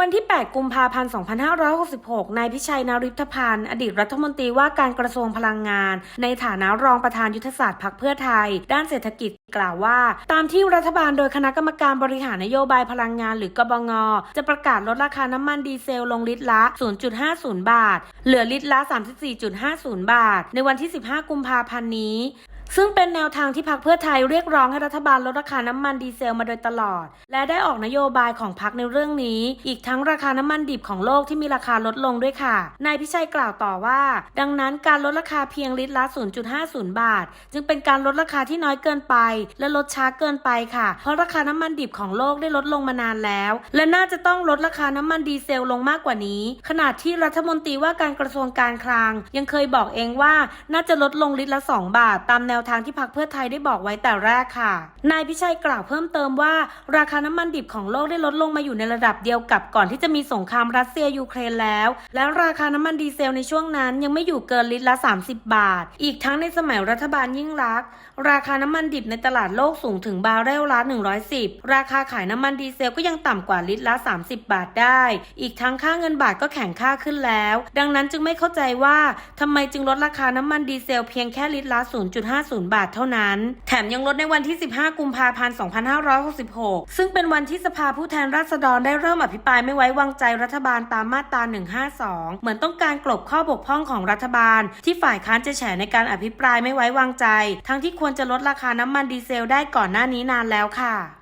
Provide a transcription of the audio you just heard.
วันที่ 8 กุมภาพันธ์ 2566 นายพิชัยนาริพพันธ์ อดีตรัฐมนตรีว่าการกระทรวงพลังงาน ในฐานะรองประธานยุทธศาสตร์พรรคเพื่อไทย ด้านเศรษฐกิจกล่าวว่า ตามที่รัฐบาลโดยคณะกรรมการบริหารนโยบายพลังงานหรือกบง จะประกาศลดราคาน้ำมันดีเซลลงลิตรละ 0.50 บาท เหลือลิตรละ 34.50 บาท ในวันที่ 15 กุมภาพันธ์นี้ ซึ่งเป็นแนวทางที่พรรคเพื่อไทยเรียกร้องให้รัฐบาลลดราคาน้ำมันดีเซลมาโดยตลอด และได้ออกนโยบายของพรรคในเรื่องนี้ อีกทั้งราคาน้ำมันดิบของโลกที่มีราคาลดลงด้วยค่ะ นายพิชัยกล่าวต่อว่า ดังนั้นการลดราคาเพียงลิตรละ 0.50 บาท จึงเป็นการลดราคาที่น้อยเกินไป และลดช้าเกินไปค่ะ เพราะราคาน้ำมันดิบของโลกได้ลดลงมานานแล้ว และน่าจะต้องลดราคาน้ำมันดีเซลลงมากกว่านี้ ขณะที่รัฐมนตรีว่าการกระทรวงการคลัง ยังเคยบอกเองว่าน่าจะลดลงลิตรละ 2 บาท ตามแนวทางที่พรรคเพื่อไทยได้บอกไว้แต่แรกค่ะ นายพิชัยกล่าวเพิ่มเติมว่า ราคาน้ำมันดิบของโลกได้ลดลงมาอยู่ในระดับเดียวกับก่อนที่จะมีสงครามรัสเซียยูเครนแล้ว และราคาน้ำมันดีเซลในช่วงนั้นยังไม่อยู่เกินลิตรละ 30 บาท อีกทั้งในสมัยรัฐบาลยิ่งรักษณ์ราคาน้ำมันดิบในตลาดโลกสูงถึงบาร์เรลละ110 ราคาขายน้ำมันดีเซลก็ยังต่ำกว่าลิตรละ 30 บาทได้ อีกทั้งค่าเงินบาทก็แข็งค่าขึ้นแล้ว ดังนั้นจึงไม่เข้าใจว่าทำไมจึงลดราคาน้ำมันดีเซลเพียงแค่ลิตรละ0.50 บาทเท่านั้น แถมยังลดในวันที่ 15 กุมภาพันธ์ 2566 ซึ่งเป็นวันที่สภาผู้แทนราษฎรได้เริ่มอภิปรายไม่ไว้วางใจรัฐบาลตามมาตรา 152 เหมือนต้องการกลบข้อบกพร่องของรัฐบาล ที่ฝ่ายค้านจะแฉในการอภิปรายไม่ไว้วางใจ ทั้งที่ควรจะลดราคาน้ำมันดีเซลได้ก่อนหน้านี้นานแล้วค่ะ